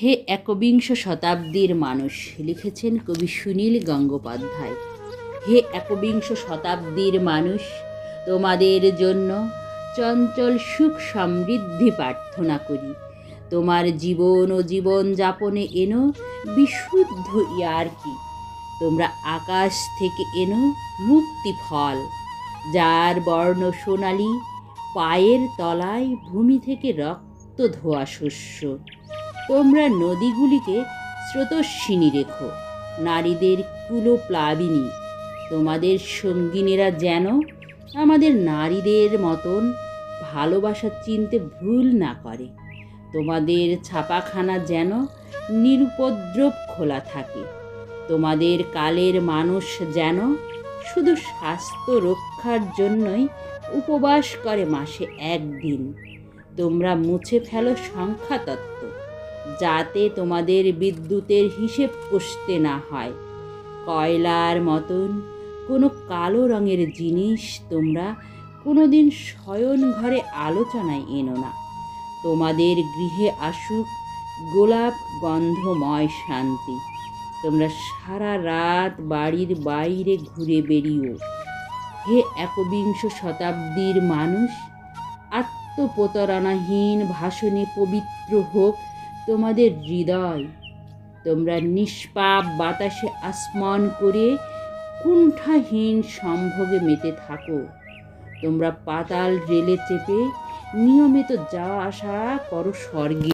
হে একবিংশ শতাব্দীর মানুষ, লিখেছেন কবি সুনীল গঙ্গোপাধ্যায়। হে একবিংশ শতাব্দীর মানুষ, তোমাদের জন্য চঞ্চল সুখ সমৃদ্ধি প্রার্থনা করি। তোমার জীবন ও জীবন যাপনে এনো বিশুদ্ধ ইয়ার কি। তোমরা আকাশ থেকে এনো মুক্তি ফল, যার বর্ণ সোনালি পায়ের তলায় ভূমি থেকে রক্ত ধোয়া শস্য। তোমরা নদীগুলিকে স্রোতস্বিনী রেখো, নারীদের কুলোপ্লাবিনী। তোমাদের সঙ্গিনীরা যেন আমাদের নারীদের মতন ভালোবাসা চিনতে ভুল না করে। তোমাদের ছাপাখানা যেন নিরুপদ্রব খোলা থাকে। তোমাদের কালের মানুষ যেন শুধু স্বাস্থ্য রক্ষার জন্যই উপবাস করে মাসে একদিন। তোমরা মুছে ফেলো সংখ্যাতত্ত্ব। যাতে তোমাদের বিদ্যুতের হিসেব কষতে না হয়। কয়লার মতন কোনো কালো রঙের জিনিস তোমরা কোনোদিন শয়ন ঘরে আলোচনায় এনো না। তোমাদের গৃহে আসুক গোলাপ গন্ধময় শান্তি। তোমরা সারা রাত বাড়ির বাইরে ঘুরে বেরিও হে একবিংশ শতাব্দীর মানুষ, আত্মপ্রতারণাহীন ভাষণে পবিত্র হোক তোমাদের হৃদয়। তোমরা নিষ্পাপ বাতাসে আসমান করে কুণ্ঠাহীন সম্ভোগে মেতে থাকো। তোমরা পাতাল রেলে চেপে নিয়মিত যাওয়া আসা করো স্বর্গে।